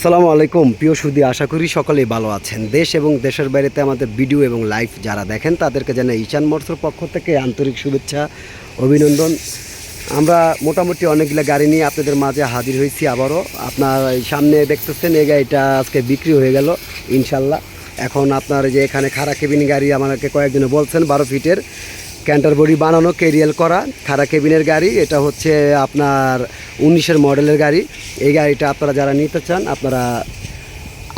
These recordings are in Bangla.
আসসালামু আলাইকুম। প্রিয় সুদী, আশা করি সকলেই ভালো আছেন। দেশ এবং দেশের বাইরেতে আমাদের ভিডিও এবং লাইভ যারা দেখেন, তাদেরকে জানাই ঈশান মোটরসের পক্ষ থেকে আন্তরিক শুভেচ্ছা, অভিনন্দন। আমরা মোটামুটি অনেকগুলো গাড়ি নিয়ে আপনাদের মাঝে হাজির হয়েছি আবারও। আপনার সামনে দেখতেছেন, এই গাড়িটা আজকে বিক্রি হয়ে গেল, ইনশাল্লাহ। এখন আপনার যে এখানে খারা কেবিন গাড়ি আমাকে কয়েকজনে বলছেন, বারো ফিটের। ক্যান্টারবডি বানানো, কেরিয়াল করা খারা কেবিনের গাড়ি, এটা হচ্ছে আপনার উনিশের মডেলের গাড়ি। এই গাড়িটা আপনারা যারা নিতে চান, আপনারা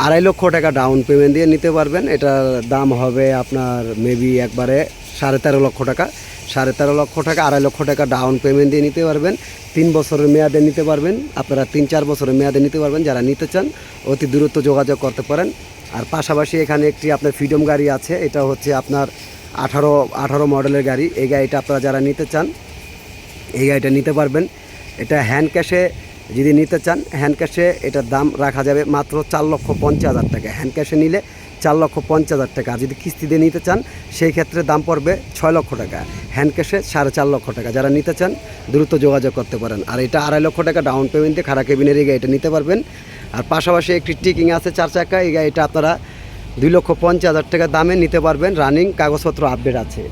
আড়াই লক্ষ টাকা ডাউন পেমেন্ট দিয়ে নিতে পারবেন। এটার দাম হবে আপনার মেবি একবারে সাড়ে তেরো লক্ষ টাকা। সাড়ে তেরো লক্ষ টাকা, আড়াই লক্ষ টাকা ডাউন পেমেন্ট দিয়ে নিতে পারবেন। তিন বছরের মেয়াদে নিতে পারবেন। আপনারা তিন চার বছরের মেয়াদে নিতে পারবেন। যারা নিতে চান, অতি দূরত্ব যোগাযোগ করতে পারেন। আর পাশাপাশি এখানে একটি আপনার ফ্রিডম গাড়ি আছে। এটা হচ্ছে আপনার আঠারো আঠারো মডেলের গাড়ি। এই গাড়িটা আপনারা যারা নিতে চান, এই গাড়িটা নিতে পারবেন। এটা হ্যান্ড ক্যাশে যদি নিতে চান হ্যান্ড ক্যাশে এটার দাম রাখা যাবে মাত্র চার লক্ষ পঞ্চাশ হাজার টাকা। হ্যান্ড ক্যাশে নিলে চার লক্ষ পঞ্চাশ হাজার টাকা। যদি কিস্তিতে নিতে চান, সেই ক্ষেত্রে দাম পড়বে ছয় লক্ষ টাকা। হ্যান্ড ক্যাশে সাড়ে চার লক্ষ টাকা। যারা নিতে চান, দ্রুত যোগাযোগ করতে পারেন। আর এটা আড়াই লক্ষ টাকা ডাউন পেমেন্টে খারাপ কেবিনের এই গাড়িটা নিতে পারবেন। আর পাশাপাশি একটি টিকিং আছে চার চাকা। এই গাড়িটা আপনারা দুই লক্ষ পঞ্চাশ হাজার টাকা দামে নিতে পারবেন রানিং কাগজপত্র আপডেট আছে।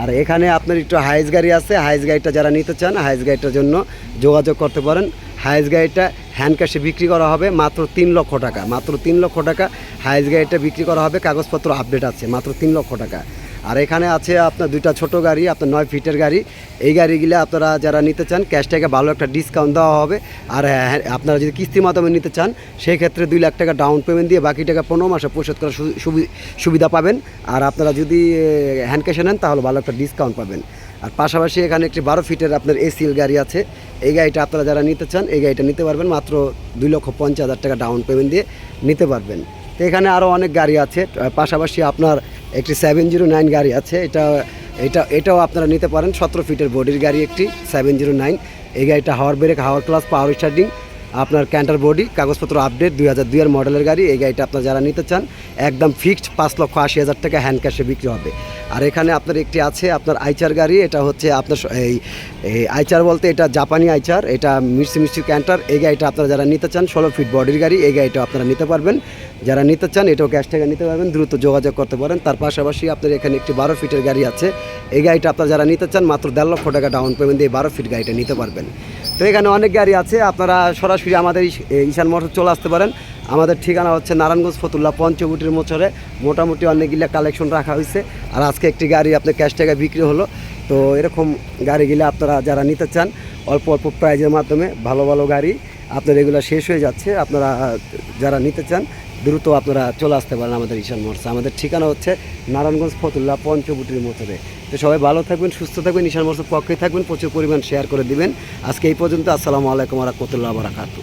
আর এখানে আপনার একটু হাইস গাড়ি আছে হাইস গাড়িটা যারা নিতে চান হাইস গাড়িটার জন্য যোগাযোগ করতে পারেন। হাইস গাড়িটা হ্যান্ড ক্যাশে বিক্রি করা হবে মাত্র তিন লক্ষ টাকা, মাত্র তিন লক্ষ টাকা হাইস গাড়িটা বিক্রি করা হবে, কাগজপত্র আপডেট আছে, মাত্র তিন লক্ষ টাকা। আর এখানে আছে আপনার দুইটা ছোট গাড়ি আপনার নয় ফিটের গাড়ি। এই গাড়িগুলো আপনারা যারা নিতে চান ক্যাশ টাকা ভালো একটা ডিসকাউন্ট দেওয়া হবে। আর হ্যাঁ, আপনারা যদি কিস্তির মাধ্যমে নিতে চান সেই ক্ষেত্রে দুই লাখ টাকা ডাউন পেমেন্ট দিয়ে বাকি টাকা পনেরো মাসে পরিশোধ করার সুবিধা পাবেন। আর আপনারা যদি হ্যান্ড ক্যাশে নেন তাহলে ভালো একটা ডিসকাউন্ট পাবেন। আর পাশাপাশি এখানে একটি বারো ফিটের আপনার এসিএল গাড়ি আছে। এই গাড়িটা আপনারা যারা নিতে চান এই গাড়িটা নিতে পারবেন। মাত্র দুই লক্ষ পঞ্চাশ হাজার টাকা ডাউন পেমেন্ট দিয়ে নিতে পারবেন। তো এখানে আরও অনেক গাড়ি আছে। পাশাপাশি আপনার একটি সেভেন জিরো নাইন গাড়ি আছে। এটা এটা, এটাও আপনারা নিতে পারেন। সতেরো ফিটের বডির গাড়ি একটি সেভেন জিরো নাইন এই গাড়িটা হাওয়ার ব্রেক হাওয়ার ক্লাস পাওয়ার স্টার্টিং আপনার ক্যান্টার বডি, কাগজপত্র আপডেট দুই হাজার দুইয়ের মডেলের গাড়ি, এই গাড়িটা আপনারা যারা নিতে চান, একদম ফিক্সড পাঁচ লক্ষ আশি হাজার টাকা হ্যান্ড ক্যাশে বিক্রি হবে। আর এখানে আপনার একটি আছে, আপনার আইচার গাড়ি, এটা হচ্ছে আপনার এই আইচার বলতে এটা জাপানি আইচার, এটা মিষ্টি মিষ্টি ক্যান্টার, এই গাড়িটা আপনারা যারা নিতে চান, ষোলো ফিট বডির গাড়ি, এই গাড়িটা আপনারা নিতে পারবেন। যারা নিতে চান, এটাও ক্যাশ টাকা নিতে পারবেন, দ্রুত যোগাযোগ করতে পারেন। তার পাশাপাশি আপনার এখানে একটি বারো ফিটের গাড়ি আছে, এই গাড়িটা আপনারা যারা নিতে চান, মাত্র দেড় লক্ষ টাকা ডাউন পেমেন্ট দিয়ে বারো ফিট গাড়িটা নিতে পারবেন। তো এখানে অনেক গাড়ি আছে, আপনারা সরাসরি আমাদের ঈশান মোটর চলে আসতে পারেন। আমাদের ঠিকানা হচ্ছে নারায়ণগঞ্জ ফতুল্লা পঞ্চবটির মোচরে। মোটামুটি অনেকগুলো কালেকশন রাখা হয়েছে। আর আজকে একটি গাড়ি আপনার ক্যাশ টাকা বিক্রি হলো। তো এরকম গাড়িগুলো আপনারা যারা নিতে চান, অল্প অল্প প্রাইজের মাধ্যমে ভালো ভালো গাড়ি আপনার এগুলো শেষ হয়ে যাচ্ছে। আপনারা যারা নিতে চান দ্রুত আপনারা চলে আসতে পারেন আমাদের ঈশান মোর্চা আমাদের ঠিকানা হচ্ছে নারায়ণগঞ্জ ফতুল্লা পঞ্চবুটির মোচরে তো সবাই ভালো থাকবেন, সুস্থ থাকবেন, ঈশান মোর্চার পক্ষে থাকবেন, প্রচুর পরিমাণ শেয়ার করে দিবেন। আজকে এই পর্যন্ত, আসসালামু আলাইকুম রহমতুল্লাহ বারাকাতু